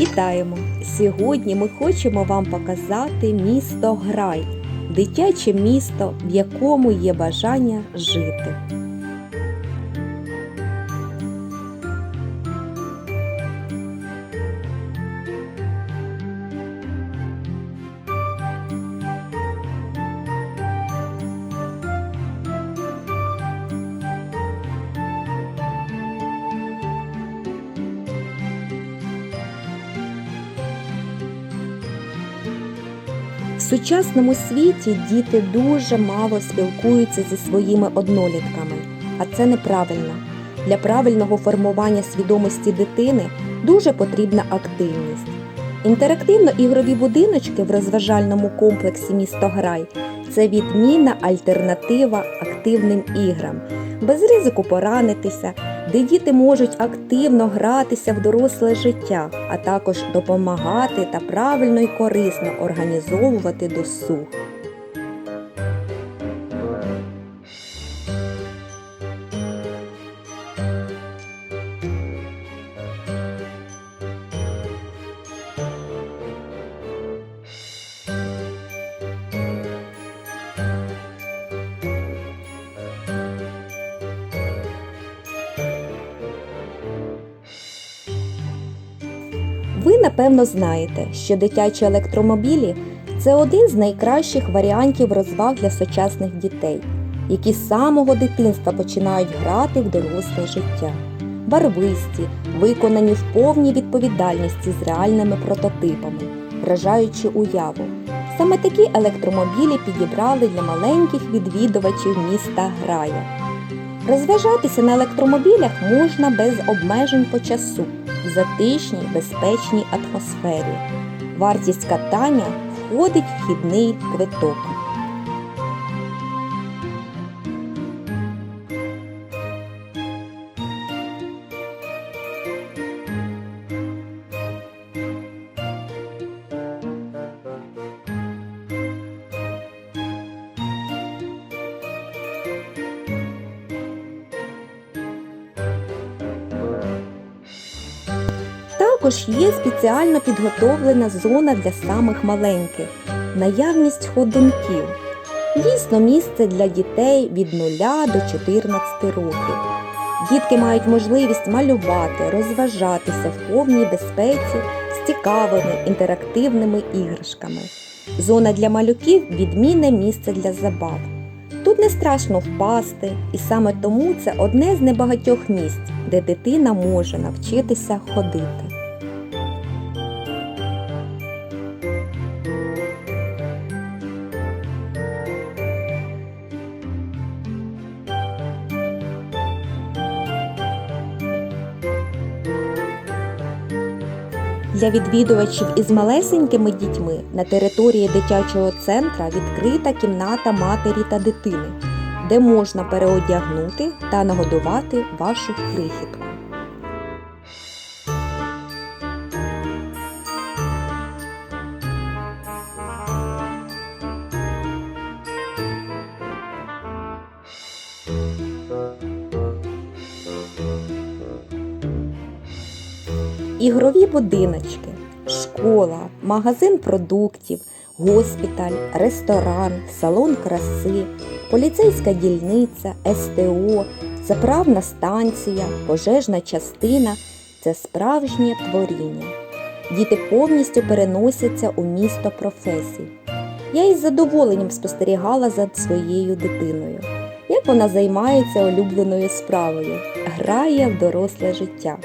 Вітаємо! Сьогодні ми хочемо вам показати місто Грай, дитяче місто, в якому є бажання жити. В сучасному світі діти дуже мало спілкуються зі своїми однолітками, а це неправильно. Для правильного формування свідомості дитини дуже потрібна активність. Інтерактивно-ігрові будиночки в розважальному комплексі місто Грай це відмінна альтернатива активним іграм, без ризику поранитися, де діти можуть активно гратися в доросле життя, а також допомагати та правильно і корисно організовувати досуг. Ви напевно знаєте, що дитячі електромобілі це один з найкращих варіантів розваг для сучасних дітей, які з самого дитинства починають грати в доросле життя. Барвисті, виконані в повній відповідальності з реальними прототипами, вражаючи уяву. Саме такі електромобілі підібрали для маленьких відвідувачів міста Грая. Розважатися на електромобілях можна без обмежень по часу затишній, безпечній атмосфері. Вартість катання входить в вхідний квиток. Також є спеціально підготовлена зона для самих маленьких, наявність ходунків. Дійсно місце для дітей від 0 до 14 років. Дітки мають можливість малювати, розважатися в повній безпеці з цікавими інтерактивними іграшками. Зона для малюків відмінне місце для забав. Тут не страшно впасти, і саме тому це одне з небагатьох місць, де дитина може навчитися ходити. Для відвідувачів із малесенькими дітьми на території дитячого центра відкрита кімната матері та дитини, де можна переодягнути та нагодувати вашу крихітку. Ігрові будиночки, школа, магазин продуктів, госпіталь, ресторан, салон краси, поліцейська дільниця, СТО, заправна станція, пожежна частина це справжнє творіння. Діти повністю переносяться у місто професій. Я із задоволенням спостерігала за своєю дитиною, як вона займається улюбленою справою, грає в доросле життя.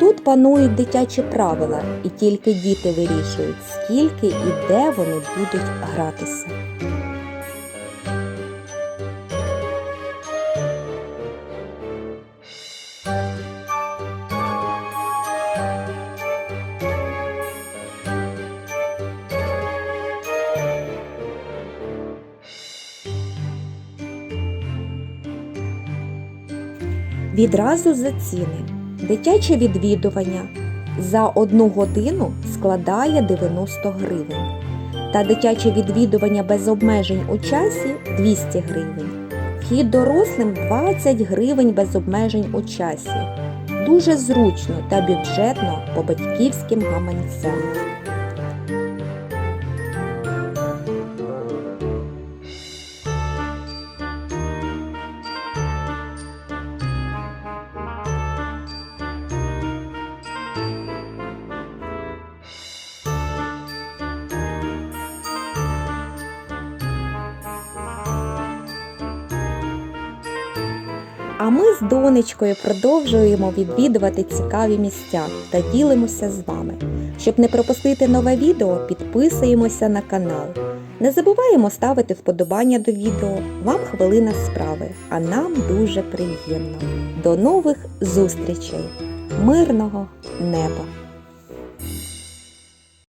Тут панують дитячі правила, і тільки діти вирішують, скільки і де вони будуть гратися. Відразу за ціни. Дитяче відвідування за одну годину складає 90 гривень. Та дитяче відвідування без обмежень у часі 200 гривень. Вхід дорослим 20 гривень без обмежень у часі. дуже зручно та бюджетно по батьківським гаманцям. А ми з донечкою продовжуємо відвідувати цікаві місця та ділимося з вами. Щоб не пропустити нове відео, підписуємося на канал. Не забуваємо ставити вподобання до відео. Вам хвилина справи, а нам дуже приємно. До нових зустрічей! Мирного неба!